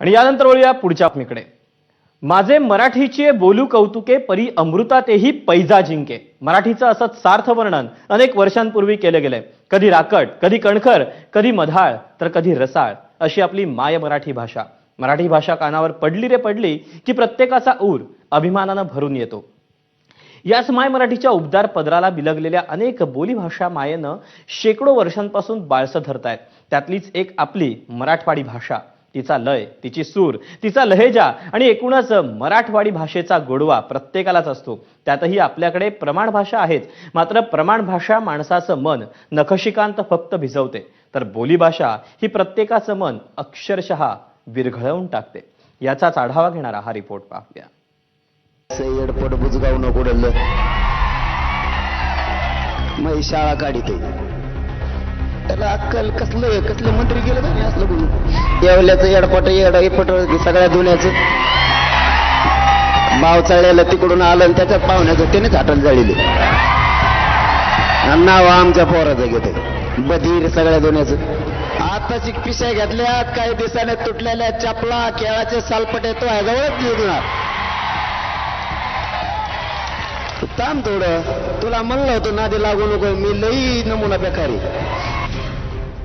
आणि यानंतर वळूया पुढच्या बातमीकडे. माझे मराठीचे बोलू कौतुके परी अमृतातेही पैजा जिंके. मराठीचं असं सार्थ वर्णन अनेक वर्षांपूर्वी केलं गेलंय. कधी राकट कधी कणखर कधी मधाळ तर कधी रसाळ अशी आपली माय मराठी भाषा. मराठी भाषा कानावर पडली रे पडली की प्रत्येकाचा ऊर अभिमानानं भरून येतो. याच माय मराठीच्या उबदार पदराला बिलगलेल्या अनेक बोलीभाषा मायेनं शेकडो वर्षांपासून बाळसं धरतायत. त्यातलीच एक आपली मराठवाडी भाषा. तिचा लय तिची सूर तिचा लहेजा आणि एकूणच मराठवाडी भाषेचा गोडवा प्रत्येकालाच असतो. त्यातही आपल्याकडे प्रमाण भाषा आहेच मात्र प्रमाण भाषा माणसाचं मन नखशिकांत फक्त भिजवते. तर बोलीभाषा ही प्रत्येकाचं मन अक्षरशः विरघळवून टाकते. याचाच आढावा घेणारा हा रिपोर्ट पाहूया येडपट बुजगाव नको मग शाळा काढिते त्याला अक्कल कसलं कसलं मंत्री गेलं का नाही असलं बोलून? येवल्याचं एडपट एड पट सगळ्या धुण्याचं भाव चळलेलं तिकडून आलं आणि त्याच्या पाहुण्याचं त्यानेच हाटल जाळीले. आणि नाव आमच्या पोराचं घेते. बधीर सगळ्या दुन्याचं. आताची पिशा घेतल्यात काही दिवसाने तुटलेल्या चपला केळाचे सालपटे तो जवळच निघणार. थांब थोडं. तुला म्हणलं होतं नादी लागू नको मी लई नमुना बेकारी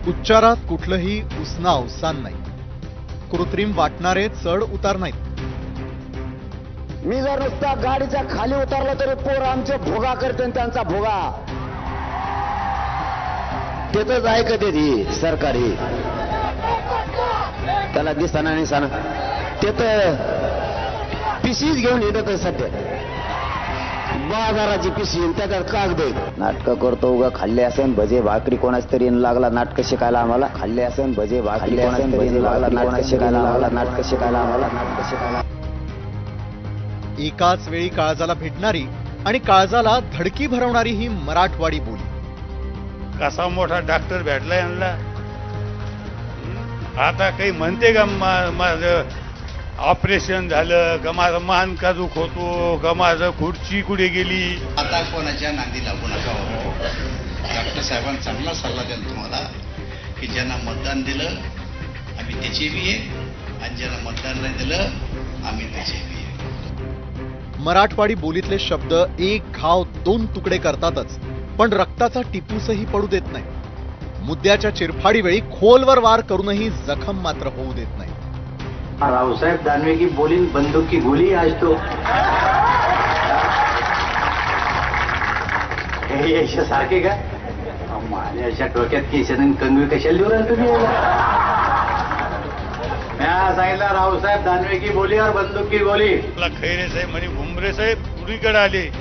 उच्चारात कुठलंही उसना अवसान नाही. कृत्रिम वाटणारे चढ उतार नाहीत. मी जर नुसता गाडीच्या खाली उतरला तरी पोर आमचे भोगा करते त्यांचा भोगा. तेच ऐकते ती सरकारी. त्याला दिसताना निसाना ते तर पिशीच घेऊन येत सध्या. बाजाराची पिशी आणि त्याच्यात कागद नाटक करतो उगा खाल्ले असेल भजे भाकरी कोणाच तरी लागला नाटक शिकायला आम्हाला. खाल्ले असेल भजे भाकरी कोणाच तरी लागला नाटक शिकायला आम्हाला नाटक शिकायला आम्हाला नाटक शिकायला एकाच वेळी काळजाला भेटणारी आणि काळजाला धडकी भरवणारी ही मराठवाडी बोली. कसा मोठा डॉक्टर भेटला यांना? हं? आता काही म्हणते का मा- माझं ऑपरेशन झालं का माझं मान का दुख होतो का माझं खुर्ची कुठे गेली? आता कोणाच्या नांदी लागू नका हो. डॉक्टर साहेबांनी चांगला सल्ला द्याल तुम्हाला की ज्यांना मतदान दिलं आम्ही त्याचे बी आहे आणि ज्यांना मतदान नाही दिलं आम्ही त्याचे बी आहे. मराठवाडी बोलीतले शब्द एक घाव दोन तुकडे करतातच पण रक्ताचा टिपूसही पडू देत नाही. मुद्द्याच्या चिरफाडी वेळी खोलवर वार करूनही जखम मात्र होऊ देत नाही. रावसाहेब दानवे की बोली बंदूक की गोली आज तो. हे अशा सारखे का? माझ्या अशा डोक्यात केशन कंगवी कशाला देऊ तुम्ही म्या सांगितलं रावसाहेब दानवे की बोली और बंदूक की गोली. मला खैरे साहेब म्हणे भुमरे साहेब पुरीकडे आले.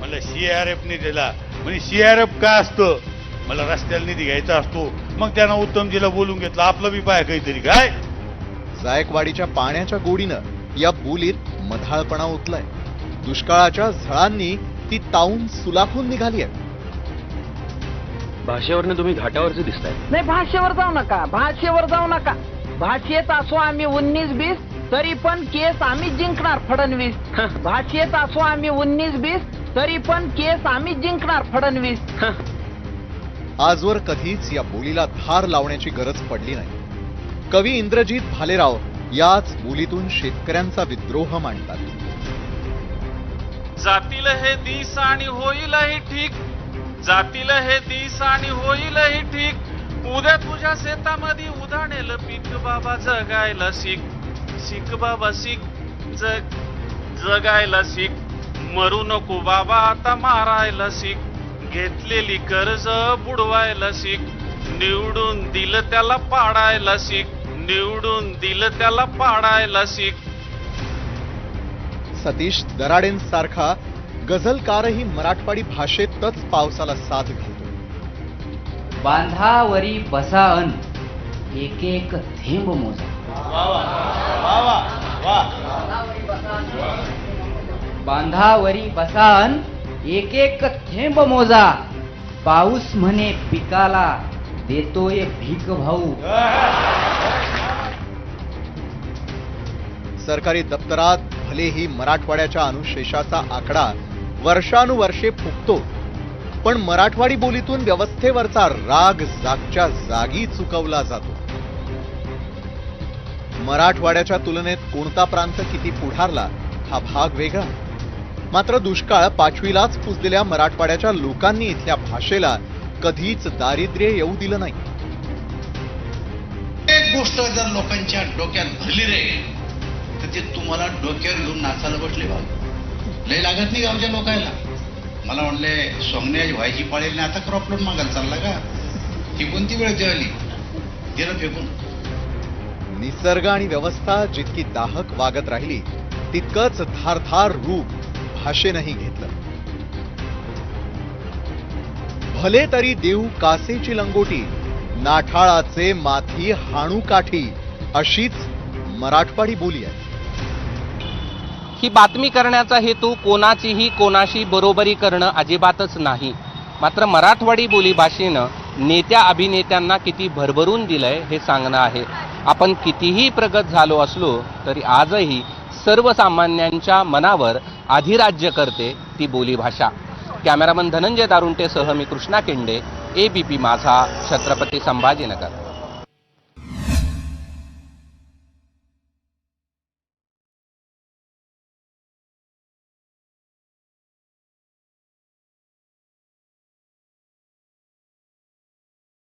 मला सीआरएफ ने दिला. म्हणजे सीआरएफ का असतं? मला रस्त्याला निधी घ्यायचा असतो. मग त्यांना उत्तमजीला बोलून घेतलं. आपलं बी पाय काहीतरी. काय? जायकवाडीच्या पाण्याच्या गोडीनं या बोलीत मधाळपणा उतलाय दुष्काळाच्या झळांनी ती ताऊन सुलाखून निघाली आहे. भाषेवरनं तुम्ही घाटावरचे दिसताय. नाही भाषेवर जाऊ नका. भाषेवर जाऊ नका. भाषेत असो आम्ही उन्नीस बीस तरी पण केस आम्ही जिंकणार फडणवीस. भाषेत असो आम्ही उन्नीस बीस तरी पण केस आम्ही जिंकणार फडणवीस. आजवर कधीच या बोलीला धार लावण्याची गरज पडली नाही. कवी इंद्रजित भालेराव याच बोलीतून शेतकऱ्यांचा विद्रोह मांडतात. जातील हे दिस आणि होईलही ठीक. जातील हे दिस आणि होईलही ठीक. उद्या तुझ्या शेतामध्ये उधाणेल पीक बाबा जगायला शिक. शिक बाबा शिक. जग जगायला शिक. मरू नको बाबा आता मारायला शिक. घेतलेली कर्ज बुडवायला शिक. निवडून दिलं त्याला पाडायला शिक. निवडून दिलं त्याला पाडायला शिक सतीश दराडेंसारखा गझलकारही मराठवाडी भाषेतच पावसाला साथ घालतो बांधावरी बसाअन एक एक थेंब मोजा. बांधावरी बसाअन एक एक थेंब मोजा. पाऊस म्हणे पिकाला देतोय भीक भाऊ. सरकारी दप्तरात भलेही मराठवाड्याच्या अनुशेषाचा आकडा वर्षानुवर्षे फुकतो पण मराठवाडी बोलीतून व्यवस्थेवरचा राग जागच्या जागी चुकवला जातो. मराठवाड्याच्या तुलनेत कोणता प्रांत किती पुढारला हा भाग वेगळा. मात्र दुष्काळ पाचवीलाच पुजलेल्या मराठवाड्याच्या लोकांनी इथल्या भाषेला कधीच दारिद्र्य येऊ दिलं नाही. एक गोष्ट जर लोकांच्या डोक्यात भरली रे तर ते तुम्हाला डोक्यावर घेऊन नाचायला बसले बा. लय लागत नाही गावच्या लोकायला. मला म्हणले सोंगण्याची व्हायची पाळेल नाही आता क्रॉप लोन मागायला चालला का? ही कोणती वेळ जेवली गेलं फेकून. निसर्ग आणि व्यवस्था जितकी दाहक वागत राहिली तितकंच धारधार रूप भाषेनंही घेतलं. भले तरी देऊ कासेची लंगोटी नाठाळाचे माथी हाणू काठी अशीच मराठवाडी बोली आहे. ही बातमी करण्याचा हेतू कोणाचीही कोणाशी बरोबरी करणं अजिबातच नाही. मात्र मराठवाडी बोलीभाषेनं नेत्या अभिनेत्यांना किती भरभरून दिलंय हे सांगणं आहे. आपण कितीही प्रगत झालो असलो तरी आजही सर्वसामान्यांच्या मनावर अधिराज्य करते ती बोलीभाषा. कॅमेरामन धनंजय दारुंटेसह मी कृष्णा केंडे एबीपी माझा छत्रपती संभाजीनगर.